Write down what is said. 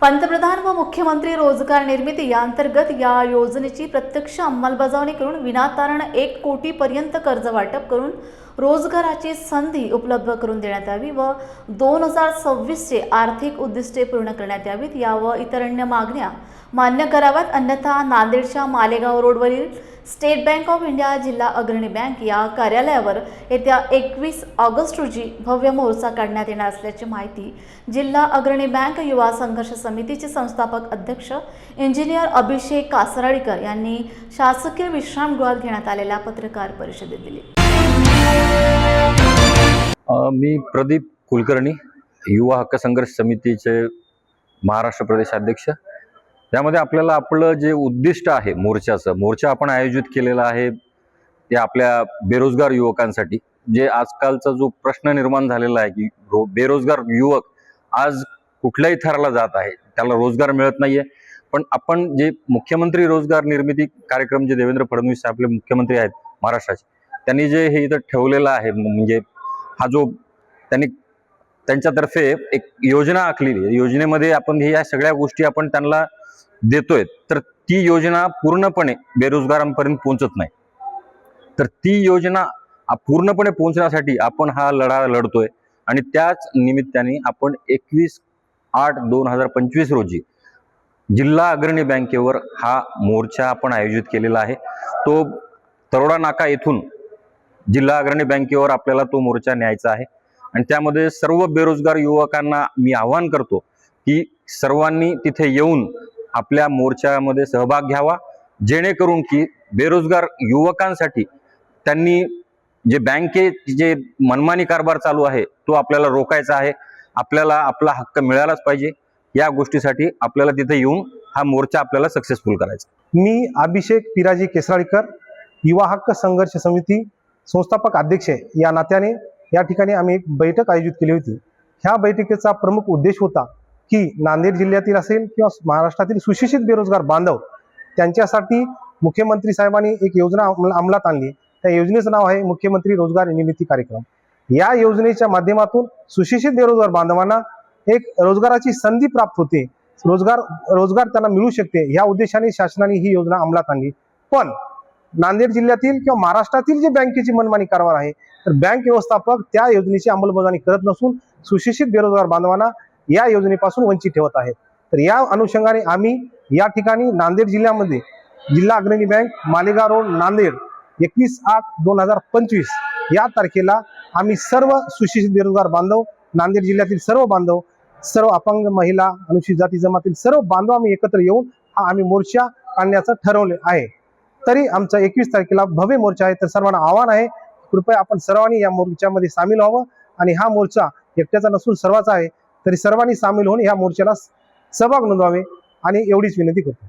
पंतप्रधान व मुख्यमंत्री रोजगार निर्मिती या अंतर्गत या योजनेची प्रत्यक्ष अंमलबजावणी करून विनातारण एक कोटीपर्यंत कर्ज वाटप करून रोजगाराची संधी उपलब्ध करून देण्यात यावी व दोन हजार सव्वीसचे आर्थिक उद्दिष्टे पूर्ण करण्यात यावीत या व इतर अन्य मागण्या मान्य कराव्यात. अन्यथा नांदेडच्या मालेगाव रोडवरील स्टेट बँक ऑफ इंडिया जिल्हा अग्रणी बँक या कार्यालयावर येत्या एकवीस ऑगस्ट रोजी भव्य मोर्चा काढण्यात येणार असल्याची माहिती जिल्हा अग्रणी बँक युवा संघर्ष समितीचे संस्थापक अध्यक्ष इंजिनियर अभिषेक कासराळीकर यांनी शासकीय विश्रामगृहात घेण्यात आलेल्या पत्रकार परिषदेत दिली. मी प्रदीप कुलकर्णी युवा हक्क संघर्ष समितीचे महाराष्ट्र प्रदेश अध्यक्ष. त्यामध्ये आपल्याला आपलं जे उद्दिष्ट आहे मोर्चाचं मोर्चा आपण आयोजित केलेला आहे ते आपल्या बेरोजगार युवकांसाठी जे आजकालचा जो प्रश्न निर्माण झालेला आहे की रो बेरोजगार युवक आज कुठल्याही थराला जात आहे त्याला रोजगार मिळत नाहीये. पण आपण जे मुख्यमंत्री रोजगार निर्मिती कार्यक्रम जे देवेंद्र फडणवीस आपले मुख्यमंत्री आहेत महाराष्ट्राचे त्यांनी जे हे इथं ठेवलेलं आहे म्हणजे हा जो त्यांनी त्यांच्यातर्फे एक योजना आखलेली आहे. योजनेमध्ये आपण ह्या सगळ्या गोष्टी आपण त्यांना देतोय तर ती योजना पूर्णपणे बेरोजगारांपर्यंत पोहोचत नाही. तर ती योजना पूर्णपणे पोहोचण्यासाठी आपण हा लढा लढतोय आणि त्याच निमित्ताने आपण एकवीस आठ दोन हजार पंचवीस रोजी जिल्हा अग्रणी बँकेवर हा मोर्चा आपण आयोजित केलेला आहे. तो तरोडा नाका येथून जिल्हा अग्रणी बँकेवर आपल्याला तो मोर्चा न्यायचा आहे. आणि त्यामध्ये सर्व बेरोजगार युवकांना मी आवाहन करतो की सर्वांनी तिथे येऊन आपल्या मोर्चामध्ये सहभाग घ्यावा जेणेकरून की बेरोजगार युवकांसाठी त्यांनी जे बँके जे मनमानी कारभार चालू आहे तो आपल्याला रोखायचा आहे. आपल्याला आपला हक्क मिळालाच पाहिजे. या गोष्टीसाठी आपल्याला तिथे येऊन हा मोर्चा आपल्याला सक्सेसफुल करायचा. मी अभिषेक पिराजी केसराळीकर युवा हक्क संघर्ष समिती संस्थापक अध्यक्ष या नात्याने या ठिकाणी आम्ही एक बैठक आयोजित केली होती. ह्या बैठकीचा प्रमुख उद्देश होता की नांदेड जिल्ह्यातील असेल किंवा महाराष्ट्रातील सुशिक्षित बेरोजगार बांधव त्यांच्यासाठी मुख्यमंत्री साहेबांनी एक योजना अंमलात आणली. त्या योजनेचं नाव आहे मुख्यमंत्री रोजगार निर्मिती कार्यक्रम. या योजनेच्या माध्यमातून सुशिक्षित बेरोजगार बांधवांना एक रोजगाराची संधी प्राप्त होते. रोजगार रोजगार त्यांना मिळू शकते. या उद्देशाने शासनाने ही योजना अंमलात आणली. पण नांदेड जिल्ह्यातील किंवा महाराष्ट्रातील जे बँकेची मनमानी कारभार आहे तर बँक व्यवस्थापक त्या योजनेची अंमलबजावणी करत नसून सुशिक्षित बेरोजगार बांधवांना या योजनेपासून वंचित ठेवत आहेत तर या अनुषंगाने आम्ही या ठिकाणी नांदेड जिल्ह्यामध्ये जिल्हा अग्रणी बँक मालेगाव रोड नांदेड एकवीस आठ दोन हजार पंचवीस या तारखेला आम्ही सर्व सुशिक्षित बेरोजगार बांधव नांदेड जिल्ह्यातील सर्व बांधव सर्व अपंग महिला अनुसूचित जाती जमातील सर्व बांधव आम्ही एकत्र येऊन हा आम्ही मोर्चा काढण्याचं ठरवले आहे. तरी आमचा एकवीस तारखेला भव्य मोर्चा आहे तर सर्वांना आव्हान आहे कृपया आपण सर्वांनी या मोर्चामध्ये सामील व्हावं आणि हा मोर्चा एकट्याचा नसून सर्वांचा आहे. तरी सर्वांनी सामील होऊन या मोर्चाला सहभाग नोंदवावे आणि एवढीच विनंती करतो.